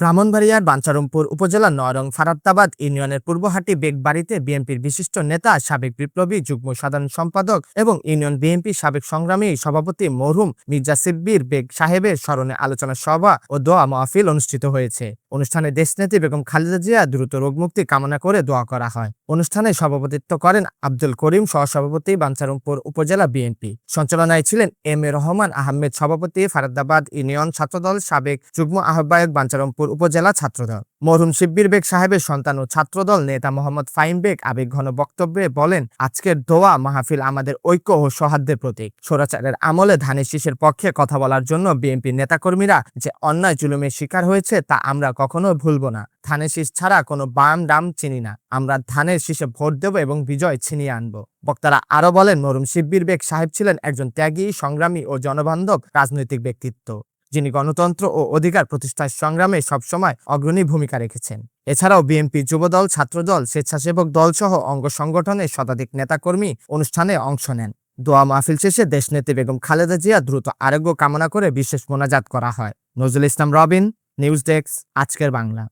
ব্রাহ্মণবাড়িয়ার বাঞ্চারমপুর উপজেলার নরং ফারাত্তাবাদ ইউনিয়নের পূর্বহাটি বেগবাড়িতে বিএনপির বিশিষ্ট নেতা, সাবেক বিপ্লবী, যুগ্ম সাধারণ সম্পাদক এবং ইউনিয়ন বিএনপি সাবেক সংগ্রামী সভাপতি মরহুম মির্জা সিব্বির বেগ সাহেবের স্মরণে আলোচনা সভা ও দোয়া মাহফিল অনুষ্ঠিত হয়েছে। অনুষ্ঠানে দেশনেত্রী বেগম খালেদা জিয়া দ্রুত রোগমুক্তি কামনা করে দোয়া করা হয়। অনুষ্ঠানে সভাপতিত্ব করেন আব্দুল করিম, সহসভাপতি বাঞ্চারমপুর উপজেলা বিএনপি। সঞ্চালনায় ছিলেন এম এ রহমান আহমেদ, সভাপতি ফারাদাবাদ ইউনিয়ন ছাত্রদল সাবেক যুগ্ম আহ্বায়ক বাঞ্চারমপুর উপজেলা ছাত্রদল। মরহুম শিব্বির বেগ সাহেবের সন্তান ও ছাত্রদল নেতা মোহাম্মদ ফাইম বেগ আবেগঘন বক্তব্যে বলেন, আজকের দোয়া মাহফিল আমাদের ঐক্য ও সৌহার্দ্যের প্রতীক। স্বৈরাচারের আমলে ধানের শীষের পক্ষে কথা বলার জন্য বিএনপির নেতাকর্মীরা যে অন্যায় জুলুমের শিকার হয়েছে তা আমরা কখনো ভুলব না। ধানের শীষ ছাড়া কোনো বাম ডাম চিনি না। আমরা ধানের শীষে ভোট দেব এবং বিজয় ছিনিয়ে আনব। বক্তারা আরও বলেন মরুম শিব্বির বেগ সাহেব ছিলেন একজন ত্যাগী, সংগ্রামী ও জনবান্ধব রাজনৈতিক ব্যক্তিত্ব। যিনি গণতন্ত্র ও অধিকার প্রতিষ্ঠার সংগ্রামে সবসময় অগ্রণী ভূমিকা রেখেছেন। এছাড়াও বিএনপি যুবদল, ছাত্রদল, স্বেচ্ছাসেবক দল সহ অঙ্গ সংগঠনের শতাধিক নেতাকর্মী অনুষ্ঠানে অংশ নেন। দোয়া মাহফিল শেষে দেশনেত্রী বেগম খালেদা জিয়া দ্রুত আরোগ্য কামনা করে বিশেষ মোনাজাত করা হয়। নজরুল ইসলাম রবিন, নিউজ ডেস্ক, আজকের বাংলা।